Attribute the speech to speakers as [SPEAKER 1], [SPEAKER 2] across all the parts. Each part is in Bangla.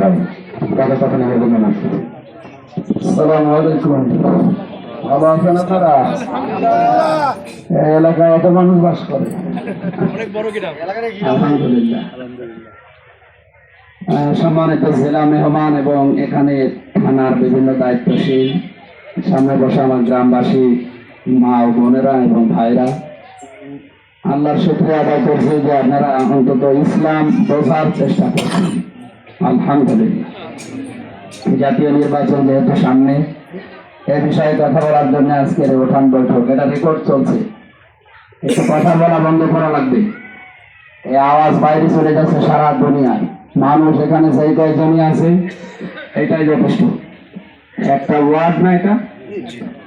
[SPEAKER 1] কথা কথা না বলবেন না।
[SPEAKER 2] আসসালামু আলাইকুম। ভালো আছেন আপনারা? এলাকায় এত মানুষ বাস করে। সম্মানিত জেলা মেহমান এবং এখানে থানার বিভিন্ন দায়িত্বশীল সামনে বসে আমার গ্রামবাসী মা ও বোনেরা এবং ভাইরা। আল্লাহর শুক্রিয়া আদায় করছি যে আপনারা অন্তত ইসলাম বোঝার চেষ্টা করছেন। আলহামদুলিল্লাহ। জাতীয় নির্বাচন যেহেতু সামনে, এ বিষয়ে কথা বলার জন্য আজকের ওঠান বৈঠক। এটা রেকর্ড চলছে। একটু কথা বলা বন্ধ করা লাগবে। এই আওয়াজ বাইরে চলে যাচ্ছে সারা দুনিয়ায়। মানুষ এখানে সেই কয়েকজনই আছে, এটাই যথেষ্ট। একটা ওয়ার্ড না এটা?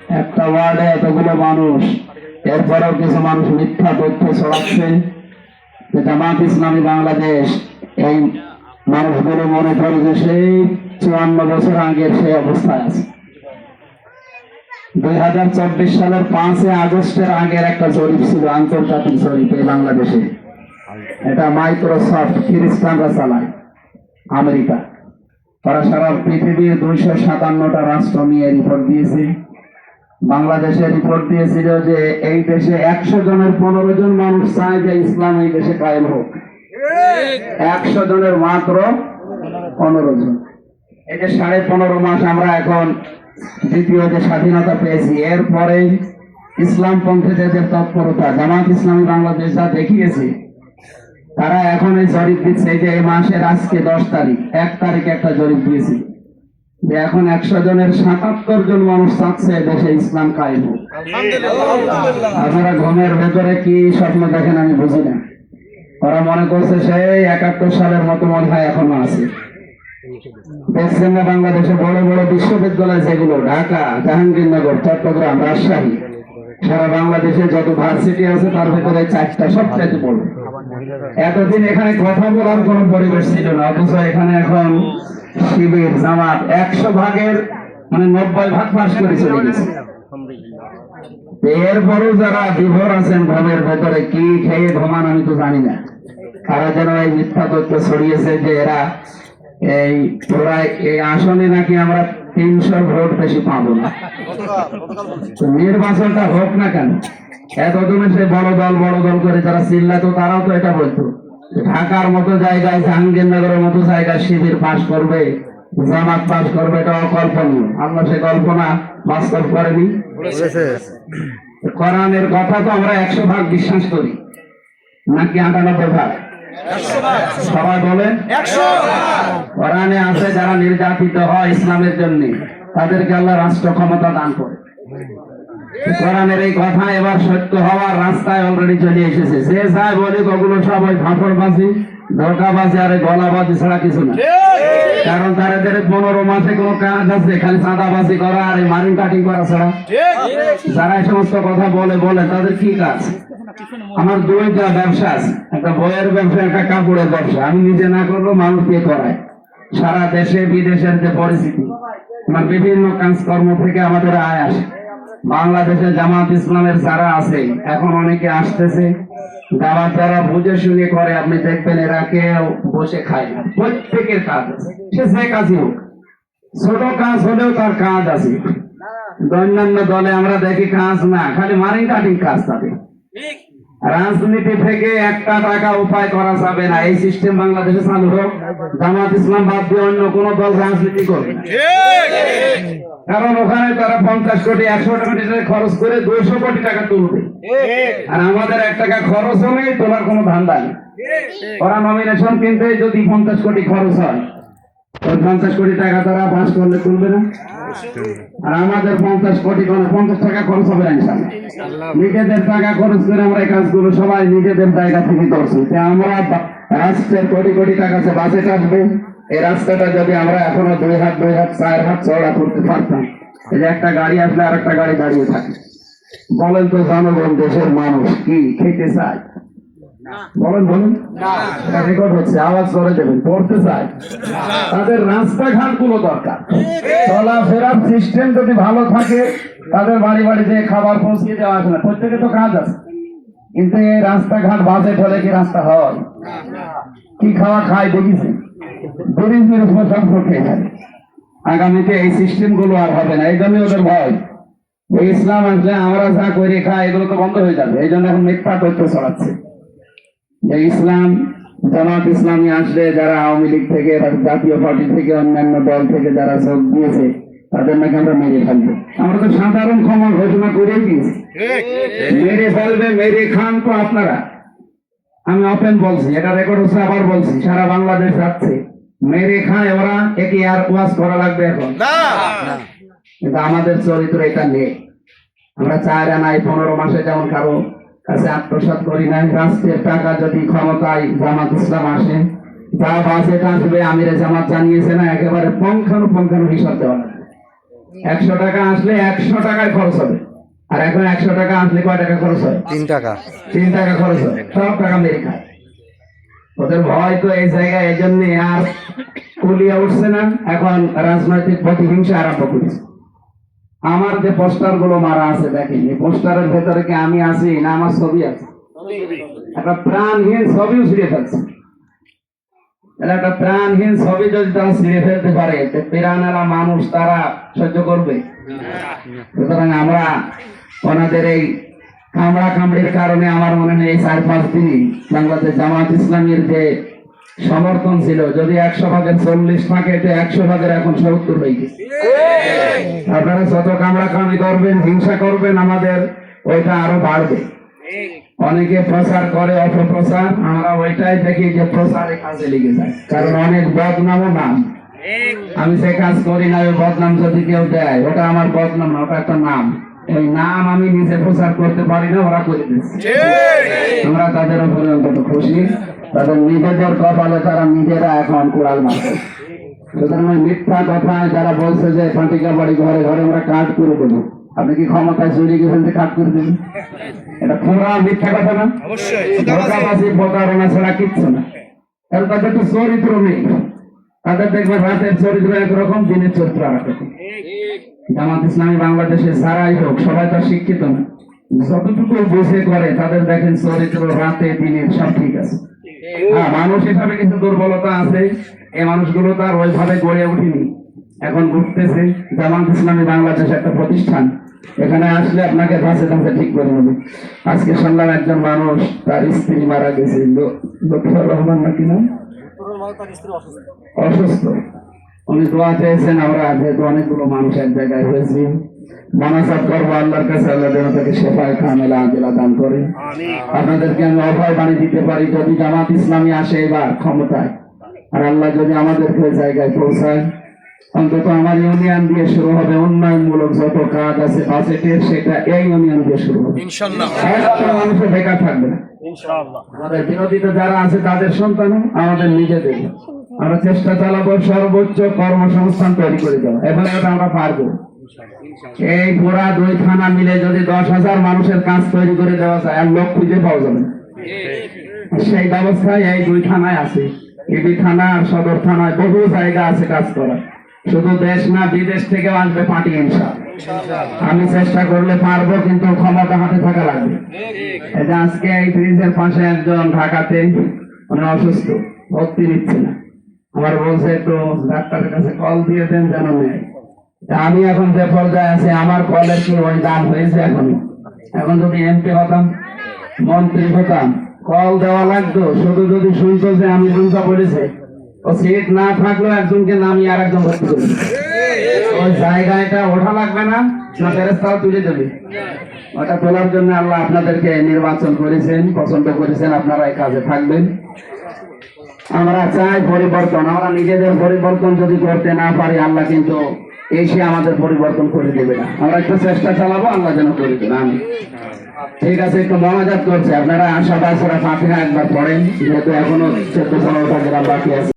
[SPEAKER 2] একটা ওয়ার্ডে এতগুলো মানুষ। এরপরেও কিছু মানুষ মিথ্যা তথ্য ছড়াচ্ছে। জামাত ইসলামী বাংলাদেশ এই মানুষগুলো মনে করে যে সেই চুয়ান্ন বছর আগের সেই অবস্থায় আছে। দুই হাজার চব্বিশ সালের পাঁচই আগস্টের আগের একটা জরিপ ছিল, আন্তর্জাতিক জরিপ এই বাংলাদেশে। এটা মাইক্রোসফট খ্রিস্টানরা চালায়, আমেরিকা। তারা সারা পৃথিবীর দুইশো সাতান্নটা রাষ্ট্র নিয়ে রিপোর্ট দিয়েছে। বাংলাদেশে রিপোর্ট দিয়েছিল যে এই দেশে একশো জনের পনেরো জন মানুষ চায় যে ইসলাম এই দেশে কায়েম হোক। একশো জনের মাত্র পনেরো জন। এই যে সাড়ে পনেরো মাস আমরা এখন দ্বিতীয় যে স্বাধীনতা পেয়েছি এরপরে ইসলাম পন্থীদের যে তৎপরতা জামাত ইসলামী বাংলাদেশ যা দেখিয়েছে তারা এখন এই জরিপ দিচ্ছে এই যে এই মাসের আজকে দশ তারিখ এক তারিখে একটা জরিপ দিয়েছে। যে এখন একশো জনের সাতাত্তর জন মানুষ চাচ্ছে দেশে ইসলাম কায়েম আপনারা ঘুমের ভেতরে কি স্বপ্ন দেখেন আমি বুঝি না। ওরা মনে করছে সেই একাত্তর সালের মতো মনে হয় এখনও আছে। পশ্চিমবঙ্গ বাংলাদেশে বড় বড় বিশ্ববিদ্যালয় যেগুলো, ঢাকা, জাহাঙ্গীরনগর, চট্টগ্রাম, রাজশাহী, সারা বাংলাদেশে যত ভার্সিটি আছে তার ভেতরে চারটা সবচাইতে বড়। এতদিন এখানে কথা বলার কোন পরিবেশ ছিল না, অথচ এখানে এখন শিবির, জামাত একশো ভাগের মানে নব্বই ভাগ পাশ করে চলে গেছে। এরপরও যারা বিভোর আছেন, ঘরের ভেতরে কি খেয়ে ঘুমান আমি তো জানি না। তারা যেন এই মিথ্যা তথ্য ছড়িয়েছে যে এরা এই তোরা এই আসনে নাকি আমরা তিনশো ভোট বেশি পাবো না? নির্বাচনটা হোক না কেন, এতদিনে সে বড় দল বড় দল করে যারা চিল্লাতো, তারাও তো এটা বলতো। ঢাকার মতো জায়গায়, জাহাঙ্গীরনগরের মতো জায়গায় শিবির পাশ করবে, জামাত পাশ করবে, এটা অকল্পনীয়। আমরা সে কল্পনা বাস্তব করেনি। কোরআনের কথা তো আমরা একশো ভাগ বিশ্বাস করি, নাকি আটানব্বই ভাগ? সবাই বলেন। কোরআনে আছে যারা নির্যাতিত হয় ইসলামের জন্য তাদেরকে আল্লাহ রাষ্ট্র ক্ষমতা দান করে। কোরআনের এই কথা এবার সত্য হওয়ার রাস্তায় অলরেডি চলে এসেছে। যে যায় বলে ওগুলো সবাই ফাঁপড় ফাঁপড়বাজি ধোকাবাজি আর গলাবাজি ছাড়া কিছু না। কারণ তাদের পনেরো মাসে কোনো কাজ আছে খালি চাঁদাবাজি করা আর মারিন কাটিং করা ছাড়া। যারা এই সমস্ত কথা বলে বলে তাদের কি কাজ? আমার দুইটা ব্যবসা আছে একটা বইয়ের ব্যবসা একটা কাপড়ের ব্যবসা। আমি নিজে না করলেও মানুষ দিয়ে করায়? সারা দেশে বিদেশের যে পরিস্থিতি আমার বিভিন্ন কাজকর্ম থেকে আমাদের আয় আসে। বাংলাদেশে জামাত ইসলামের যারা আছে এখন অনেকে আসতেছে দাবার যারা বুঝে শুনে করে আপনি দেখবেন এরা কেউ বসে খায় না। প্রত্যেকের কাজ আছে। সে যে কাজই হোক। ছোট কাজ হলেও তার কাজ আছে। অন্যান্য দলে আমরা দেখি কাজ না খালি মারিং কাটিং কাজ তাদের। রাজনীতি থেকে একটা টাকা উপায় করা যাবে না। এই সিস্টেম বাংলাদেশে চালু হোক জামাত ইসলাম বাদ দিয়ে অন্য কোন দল রাজনীতি করবে না। কারণ ওখানে তারা পঞ্চাশ কোটি একশো কোটি টাকা খরচ করে দুইশো কোটি টাকা তুলবে। আর আমাদের এক টাকা খরচ হলে তোলার কোনো ধান্দা নেই। ওরা নমিনেশন কিনতে যদি পঞ্চাশ কোটি খরচ হয় পঞ্চাশ কোটি টাকা তারা পাস করলে তুলবে না। আর আমাদের পঞ্চাশ কোটি করে পঞ্চাশ টাকা খরচ হবে না নিজেদের টাকা খরচ করে আমরা এই কাজগুলো সবাই নিজেদের জায়গা থেকে করছি আমরা রাষ্ট্রের কোটি কোটি টাকা বাজেট আসবে এই রাস্তাটা যদি আমরা এখনও দুই হাত দুই হাত চার হাত চড়া করতে পারতাম এই যে একটা গাড়ি আসলে আর একটা গাড়ি দাঁড়িয়ে থাকে। বলেন তো জনগণ দেশের মানুষ কি খেতে চায়? বলেন বলুন। রেকর্ড হচ্ছে আওয়াজ করে দেবেন পড়তে চায়। তাদের রাস্তাঘাটগুলো দরকার চলাফেরার সিস্টেম যদি ভালো থাকে তাদের বাড়ি বাড়ি যে খাবার পৌঁছিয়ে দেওয়া আসে না। প্রত্যেকে তো কাজ আছে। কিন্তু এই রাস্তাঘাট বাজেট হলে কি রাস্তা হয়? কি খাওয়া খায় দেখিছি? গরিব মেরে সম্পর্কে আগামীতে এই সিস্টেমগুলো আর হবে না, এই জন্য ওদের ভয়। এই ইসলাম আসলে আমরা যা করে, খাই, এগুলো তো বন্ধ হয়ে যাবে, এই জন্য এখন মিথ্যা তথ্য ছড়াচ্ছে। যে ইসলাম, জামাত ইসলামী আসলে যারা আওয়ামী লীগ থেকে জাতীয় পার্টি থেকে, অন্যান্য দল থেকে যারা যোগ দিয়েছে, তাদের নাকি আমরা মেরে ফেলব। আমরা তো সাধারণ ক্ষমা ঘোষণা করে দিয়েছি। মেরে ফেলবে, মেরে খান তো আপনারা। আমি অপেন বলছি, এটা রেকর্ড হচ্ছে, আবার বলছি, সারা বাংলাদেশ যাচ্ছে মেরে খায় ওরা একে আর ওয়াজ করা লাগবে এখন। কিন্তু আমাদের চরিত্র এটা নেই। আমরা চার আনাই পনেরো মাসে যেমন কারও কাছে আত্মসাত করি নাই রাষ্ট্রের টাকা যদি ক্ষমতায় জামাত ইসলাম আসে যা বাসে আসবে আমিরে জামাত জানিয়েছে না একেবারে পঙ্খানু পঙ্খানু হিসাব দেওয়া লাগবে। একশো টাকা আসলে একশো টাকায় খরচ হবে। আর এখন একশো টাকা আসলে কয় টাকা খরচ হয়?
[SPEAKER 3] তিন টাকা।
[SPEAKER 2] তিন টাকা খরচ হয়। সব টাকা মেরে খায়। ওদের ভয় তো এই জায়গায়, এই আর কুলিয়ে উঠছে না। এখন রাজনৈতিক প্রতিহিংসা আরম্ভ করেছে। আমার যে পোস্টারগুলো মারা আছে, দেখেন, এই পোস্টারের ভেতরে কি আমি আছি না আমার ছবি আছে? একটা প্রাণহীন ফেলছে। তাহলে একটা প্রাণহীন ছবি যদি তারা ছিঁড়ে ফেলতে পারে মানুষ তারা সহ্য করবে? সুতরাং আমরা ওনাদের এই কামড়া কামড়ির কারণে আমার মনে এই চার, পাঁচ দিনই বাংলাদেশ জামাত ইসলামের যে সমর্থন ছিল, যদি একশো ভাগের চল্লিশ থাকে, তো একশো ভাগের এখন সত্তর হয়ে গেছে। আপনারা যত কামড়া কামড়ি করবেন, হিংসা করবেন, আমাদের ওইটা আরও বাড়বে। অনেকে প্রচার করে, অপপ্রচার, আমরা ওইটাই দেখি যে প্রচারে কাজে লেগে যায়, কারণ অনেক বদনামও নাম। আমি সে কাজ করি না, ওই বদনাম যদি কেউ দেয়, ওটা আমার বদনাম না, ওটা একটা নাম। ওই নাম আমি নিজে প্রচার করতে পারি না ওরা করে দিচ্ছে। আমরা তাদের উপরে অন্তত খুশি। তাদের নিজেদের কপালে তারা নিজেরা এখন কুড়াল মারছে। সুতরাং ওই মিথ্যা কথা যারা বলছে যে পাটিকা বাড়ি ঘরে ঘরে আমরা কাজ করে দেবো। আপনি কি ক্ষমতায় চলে গেছেন যে কাজ করে দেবেন? এটা পুরা মিথ্যা কথা না? ধোকাবাজি প্রতারণা ছাড়া কিচ্ছু না। কারণ তাদের তো চরিত্র নেই। তাদের দেখবে রাতের চরিত্র একরকম, দিনের চরিত্র জামাত ইসলামী বাংলাদেশে সারাই হোক, সবাই তো শিক্ষিত না। যতটুকু বুঝে করে, তাদের দেখেন চরিত্র, রাতে দিনের সব ঠিক আছে। হ্যাঁ মানুষ হিসাবে কিছু দুর্বলতা আছে। এই মানুষগুলো তো আর ওইভাবে গড়ে উঠেনি এখন ঘুরতেছে জামাত ইসলামী বাংলাদেশ একটা প্রতিষ্ঠান। এখানে আসলে আপনাকে ধাঁচে ধাঁচে ঠিক করে নেবে। আজকে শুনলাম একজন মানুষ, তার স্ত্রী মারা গেছে। ল- লطিফুর রহমান নাকি না অসুস্থ। উনি দোয়া চেয়েছেন আমরা যেহেতু অনেকগুলো মানুষ এক জায়গায় হয়েছি। করব আল্লাহর কাছে আল্লাহ যেন তাকে সেফায় খামেলা আজেলা দান করে। আপনাদেরকে আমি অভয় বাণী দিতে পারি যদি জামাত ইসলামী আসে এবার ক্ষমতায়। আর আল্লাহ যদি আমাদেরকে জায়গায় পৌঁছায়। অন্তত আমার ইউনিয়ন দিয়ে শুরু হবে উন্নয়নমূলক যত কাজ আছে বাজেটের সেটা এই ইউনিয়ন দিয়ে শুরু হবে। একটা মানুষের বেকার থাকবে না। আমাদের বিরোধীতে যারা আছে তাদের সন্তানও আমাদের নিজেদের। আমরা চেষ্টা চালাবো সর্বোচ্চ কর্মসংস্থান তৈরি করে দেওয়া। এবার এটা আমরা পারব। এই পুরা দুই থানা মিলে যদি দশ হাজার মানুষের কাজ তৈরি করে দেওয়া যায় আর লোক খুঁজে পাওয়া যাবে সেই ব্যবস্থায় এই দুই থানায় আছে। ইডি থানা আর সদর থানায় বহু জায়গা আছে কাজ করার। শুধু দেশ না, বিদেশ থেকে আসবে পার্টি আমি চেষ্টা করলে পারব, কিন্তু ক্ষমতা হাতে থাকা লাগবে। যে আজকে এই ব্রিজের পাশে একজন ঢাকাতে মানে অসুস্থ ভর্তি নিচ্ছে না। আমার বলছে, একটু ডাক্তারের কাছে কল দিয়ে দেন যেন নেয়। আমি এখন যে পর্যায়ে আছি, আমার কলের কি ওই দাম হয়েছে এখন? এখন যদি এমপি হতাম, মন্ত্রী হতাম কল দেওয়া লাগতো। শুধু যদি শুনতো যে আমি দুর্গা পড়েছে সিট না থাকলেও একজনকে নামিয়ে আর একজন ভর্তি করে দিত। ওই জায়গাটা ওঠা লাগবে না না ফেরেস্তাও তুলে দেবে। ওটা তোলার জন্য আল্লাহ আপনাদেরকে নির্বাচন করেছেন, পছন্দ করেছেন, আপনারা এই কাজে থাকবেন। আমরা চাই পরিবর্তন, আমরা নিজেদের পরিবর্তন যদি করতে না পারি, আল্লাহ কিন্তু এসে আমাদের পরিবর্তন করে দেবে না। আমরা একটু চেষ্টা চালাবো, আল্লাহ যেন করে দেবে। আমি ঠিক আছে, একটু মনোজাত করছে। আপনারা আশা পাশরা ফাঁকিরা একবার পড়েন, যেহেতু এখনও চোদ্দ পনেরোটা গ্রাম বাকি আছে।